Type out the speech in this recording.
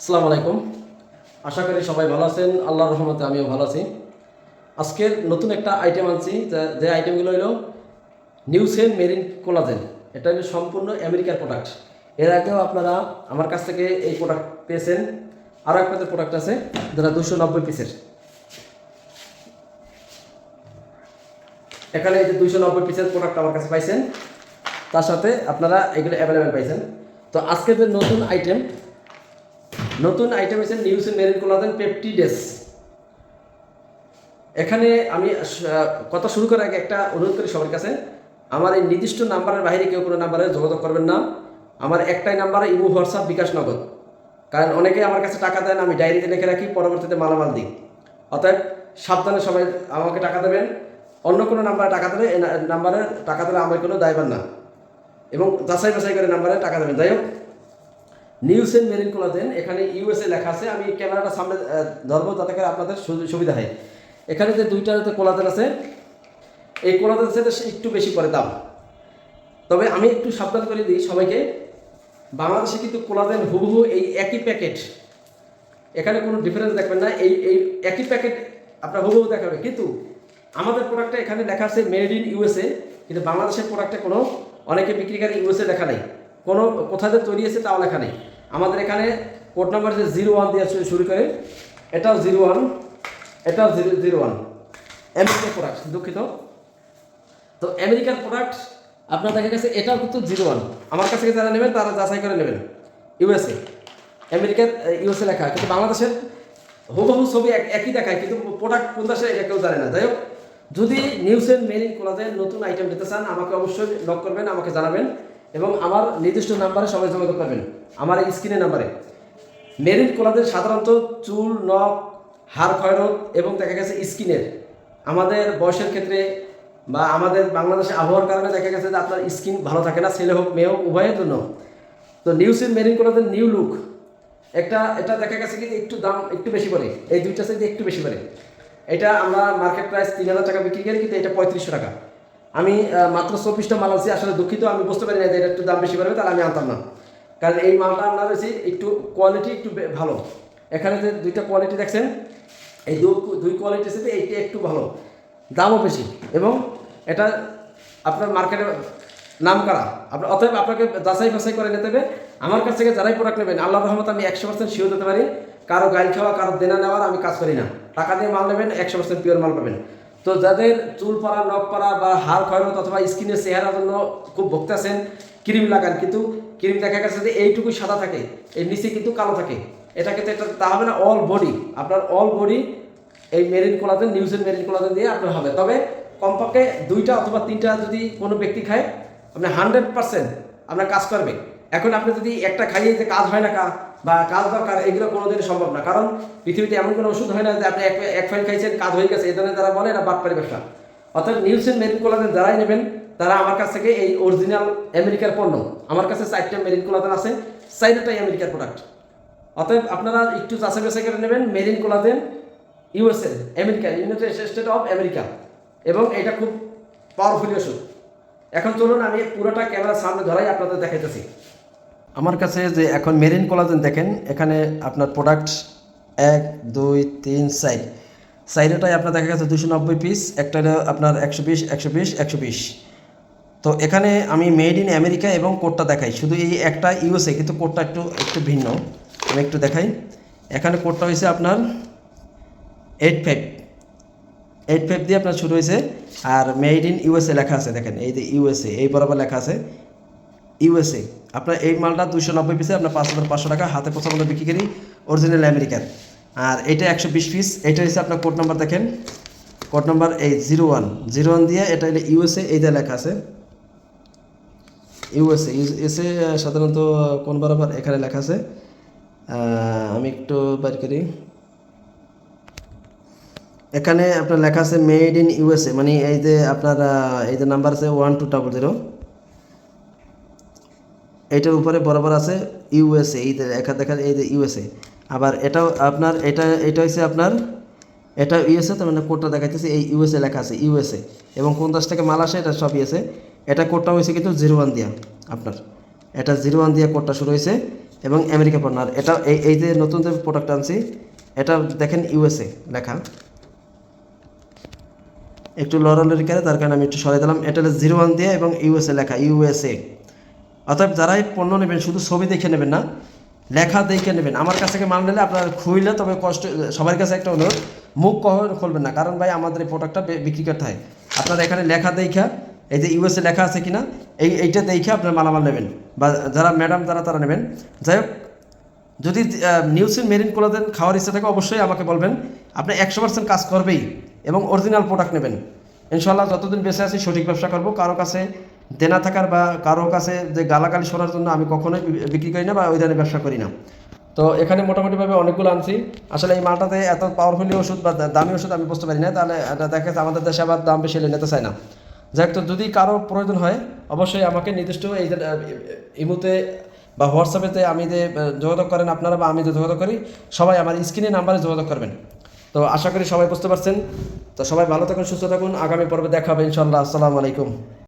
আসসালামু আলাইকুম। আশা করি সবাই ভালো আছেন। আল্লাহর রহমতে আমিও ভালো আছি। আজকের নতুন একটা আইটেম আনছি, যা- আইটেমগুলো হলো নিউসেন মেরিন কোলাজেন এটা হলো সম্পূর্ণ আমেরিকার প্রোডাক্টের আগেও আপনারা আমার কাছ থেকে এই প্রোডাক্ট পেয়েছেন। আরও একটা প্রোডাক্ট আছে যেটা দুশো নব্বই পিসের এখানে এই যে দুইশো নব্বই পিসের প্রোডাক্ট আমার কাছে পাইছেন। তার সাথে আপনারা এগুলো অ্যাভেলেবেল পাইছেন। তো আজকে যে নতুন আইটেম নতুন আইটেম হচ্ছে নিউসেন মেরিন কোলাজেন পেপটিডেস এখানে আমি কথা শুরু করার আগে একটা অনুরোধ করি সবার কাছে। আমার এই নির্দিষ্ট নাম্বারের বাইরে কেউ কোনো নাম্বারে যোগাযোগ করবেন না। আমার একটাই নাম্বারে ইমো, হোয়াটসঅ্যাপ, বিকাশ নগদ। কারণ অনেকে আমার কাছে টাকা দেন, আমি ডায়েরিতে লিখে রাখি, পরবর্তীতে মালামাল দিই। অতএব সাবধানে সবাই আমাকে টাকা দেবেন। অন্য কোনো নাম্বারে টাকা দিলে নাম্বারে টাকা দিলে আমার কোনো দায়বার না। এবং যাচাই বাছাই করে নাম্বারে টাকা দেবেন। যাই হোক নিউজ এন্ড মেরিন কোলাজেন এখানে ইউএসএ লেখা আছে, আমি ক্যামেরাটা সামনে ধরবো যাতে করে আপনাদের সুবিধা হয়। এখানে যে দুইটা যে কোলাজেন আছে, এই কোলাজেন সেটা একটু বেশি করে দাম। তবে আমি একটু সাবধান করে দিই সবাইকে, বাংলাদেশে কিন্তু কোলাজেন হুবহু এই একই প্যাকেট। এখানে কোনো ডিফারেন্স দেখবেন না, এই এই একই প্যাকেট আপনার হুবহু দেখাবে কিন্তু আমাদের প্রোডাক্টটা এখানে লেখা আছে মেড ইন ইউএসএ কিন্তু বাংলাদেশের প্রোডাক্টে কোনো, অনেকে বিক্রিকারী ইউএসএ লেখা নেই। কোনো কোথায় যে তৈরি হয়েছে তাও লেখা নেই। আমাদের এখানে কোড নাম্বার যে জিরো ওয়ান দিয়ে শুরু করে। এটাও জিরো ওয়ান, এটাও জিরো জিরো ওয়ান। আমেরিকার প্রোডাক্ট দুঃখিত। তো আমেরিকার প্রোডাক্ট আপনার দেখা গেছে এটাও কিন্তু জিরো ওয়ান। আমার কাছ যারা নেবেন, তারা যাচাই করে নেবেন। ইউএসএ আমেরিকার ইউএসএ লেখা, কিন্তু বাংলাদেশের হুবহু ছবি এক- একই দেখায়, কিন্তু প্রোডাক্ট কোন দেশে কেউ জানে না। যাই হোক, যদি নিউজ এন্ড মেরিন কোলাজের নতুন আইটেম দিতে চান, আমাকে অবশ্যই লক করবেন, আমাকে জানাবেন। এবং আমার নির্দিষ্ট নাম্বারে সবাই যোগাযোগ করবেন। আমার এই স্ক্রিনের নাম্বারে। মেরিন কোলাজের সাধারণত চুল, নখ, হাড় ক্ষয়রোগ এবং দেখা গেছে স্কিনের। আমাদের বয়সের ক্ষেত্রে বা আমাদের বাংলাদেশে আবহাওয়ার কারণে দেখা গেছে যে আপনার স্কিন ভালো থাকে না, ছেলে হোক, মেয়ে হোক, উভয়ের জন্য। তো নিউসের মেরিন কোলাজের নিউ লুক। একটা, এটা দেখা গেছে কি একটু দাম একটু বেশি পড়ে। এই দুইটা সাইজে একটু বেশি পড়ে। এটা আমরা মার্কেট প্রাইস তিন হাজার টাকা বিক্রি করি, কিন্তু এটা পঁয়ত্রিশশো টাকা। আমি মাত্র চব্বিশটা মাল আনছি, আসলে দুঃখিত, আমি বুঝতে পারি না যে এটা একটু দাম বেশি পড়বে তাহলে আমি আনতাম না। কারণ এই মালটা আমরা রয়েছি একটু কোয়ালিটি একটু ভালো। এখানে যে দুইটা কোয়ালিটি দেখছেন, এই দুই কোয়ালিটির সাথে এইটা একটু ভালো। দামও বেশি। এবং এটা আপনার মার্কেটে নাম করা। আপনার অতএব আপনাকে যাচাই বাছাই করে নিতে হবে। আমার কাছ থেকে যারাই প্রোডাক্ট নেবেন আল্লাহ রহমত আমি একশো পার্সেন্ট শিওর দিতে পারি। কারও গাড়ি খাওয়া, কারও দেনা নেওয়ার আমি কাজ করি না। টাকা দিয়ে মাল নেবেন, একশো পার্সেন্ট পিওর মাল পাবেন। তো যাদের চুল পাড়া নখ পাড়া বা হাড় ক্ষয়রত অথবা স্কিনের চেহারার জন্য খুব ভুগতেছেন ক্রিম লাগান। কিন্তু ক্রিম দেখা গেছে যে এইটুকু সাদা থাকে এর নিচে কিন্তু কালো থাকে। এটা কিন্তু এটা তা হবে না অল বডি আপনার অল বডি এই marine collagen, Newgen marine collagen দিয়ে আপনার হবে। তবে কমপক্ষে দুইটা অথবা তিনটা যদি কোনো ব্যক্তি খায়, আপনি হান্ড্রেড পার্সেন্ট আপনার কাজ করবে। এখন আপনি যদি একটা খাইয়ে যে কাজ হয় না কা বা কাজ দরকার, এগুলো কোনোদিনই সম্ভব না। কারণ পৃথিবীতে এমন কোনো ওষুধ হয় না যে আপনি এক ফাইল খাইছেন, কাজ হয়ে গেছে, এই ধরনের যারা বলে এটা বাটপারি ব্যবসা। অর্থাৎ নিউজেন মেরিন কোলাজেন যারাই নেবেন, তারা আমার কাছ থেকে এই অরিজিনাল আমেরিকার পণ্য। আমার কাছে চারটা মেরিন কোলাজেন আছে, চারটাই আমেরিকার প্রোডাক্ট অতএব আপনারা একটু যাচাই বাছাই করে নেবেন marine collagen USA America United State of America এবং এটা খুব পাওয়ারফুল ওষুধ। এখন চলুন আমি পুরোটা ক্যামেরার সামনে ধরাই আপনাদের দেখাইতেছি। আমার কাছে যে এখন মেরিন কোলাজেন দেখেন, এখানে আপনার প্রোডাক্ট এক, দুই, তিন, চার। চাইরটাই আপনার দেখা গেছে দুশো নব্বই পিস একটা আপনার একশো বিশ একশো বিশ একশো বিশ। তো এখানে আমি মেড ইন আমেরিকা এবং কোডটা দেখাই। শুধু এই একটা ইউএসএ কিন্তু কোডটা একটু একটু ভিন্ন। আমি একটু দেখাই। এখানে কোডটা হয়েছে আপনার এইট ফাইভ এইট ফাইভ দিয়ে আপনার শুরু হয়েছে। আর মেড ইন ইউএসএ লেখা আছে, দেখেন। এই যে ইউএসএ এই বরাবর লেখা আছে। ইউএসএ। আপনার এই মালটা দুশো নব্বই পিসে আপনার পাঁচ হাজার পাঁচশো টাকা হাতে পোষা মতো বিক্রি করি অরিজিনাল আমেরিকার আর এটা একশো বিশ পিস এটা হচ্ছে আপনার কোড নাম্বার দেখেন। কোড নাম্বার এই জিরো ওয়ান জিরো ওয়ান দিয়ে এটা হলো ইউএসএ, এই দিয়ে লেখা আছে। ইউএসএ ইউএসএ সাধারণত কোন বরাবর? এখানে লেখা আছে। আমি একটু বার করি। এখানে আপনার লেখা আছে মেড ইন ইউএসএ মানে এই যে আপনার এই যে নাম্বার আছে ওয়ান টু ডাবল জিরো এটার উপরে বরাবর আছে ইউএসএ এই লেখা দেখা এই যে ইউএসএ আবার এটাও আপনার, এটা এটা হচ্ছে আপনার, এটা ইউএসএ তার মানে কোডটা দেখাইতেছে, এই ইউএসএ লেখা আছে ইউএসএ এবং কোন দেশ থেকে মাল আসে, এটা সব ইউএসএ এটা কোডটা হয়েছে কিন্তু জিরো ওয়ান দিয়া, আপনার। এটা জিরো ওয়ান দিয়ে কোডটা শুরু হয়েছে এবং আমেরিকা আর এটা এই এই যে নতুন যে প্রোডাক্ট আনছি, এটা দেখেন ইউএসএ লেখা। একটু লড়ালড়ি করে, তার কারণে আমি একটু সরাই দিলাম। এটা জিরো ওয়ান দিয়ে এবং ইউএসএ লেখা ইউএসএ অর্থাৎ যারাই পণ্য নেবেন, শুধু ছবি দেখে নেবেন না, লেখা দেখে নেবেন। আমার কাছ থেকে মাল নিলে আপনার খুইলে তবে কষ্ট, সবার কাছে একটা অনুরোধ, মুখ কখন খুলবেন না। কারণ ভাই, আমাদের এই প্রোডাক্টটা বিক্রি করতে হয়। আপনার এখানে লেখা দেখা, এই যে ইউএসএ লেখা আছে কিনা, এই, এইটা দেখে আপনার মালামাল নেবেন। বা যারা ম্যাডাম যারা তারা নেবেন। যাই হোক, যদি নিউসিন মেরিন কোলাজেন খাওয়ার ইচ্ছা থাকে, অবশ্যই আমাকে বলবেন। আপনি একশো পার্সেন্ট কাজ করবেই এবং অরিজিনাল প্রোডাক্ট নেবেন। ইনশাল্লাহ যতদিন বেঁচে আছি, সঠিক ব্যবসা করব। কারও কাছে দেনা থাকার বা কারও কাছে যে গালাগালি শোনার জন্য আমি কখনোই বিক্রি করি না বা ওই ধরনের ব্যবসা করি না। তো এখানে মোটামুটিভাবে অনেকগুলো আনছি। আসলে এই মালটাতে এত পাওয়ারফুলি ওষুধ বা দামি ওষুধ আমি বুঝতে পারি না, তাহলে এটা দেখা যাচ্ছে আমাদের দেশে আবার দাম বেশি নিতে চায় না। যাই তো, যদি কারও প্রয়োজন হয়, অবশ্যই আমাকে নির্দিষ্ট এই ইমুতে বা হোয়াটসঅ্যাপেতে আমি যে যোগাযোগ করেন আপনারা বা আমি যে যোগাযোগ করি, সবাই আমার স্ক্রিনে নাম্বারে যোগাযোগ করবেন। তো আশা করি সবাই বুঝতে পারছেন। তো সবাই ভালো থাকুন, সুস্থ থাকুন। আগামী পর্বে দেখা হবে ইনশাল্লাহ আসসালামু আলাইকুম।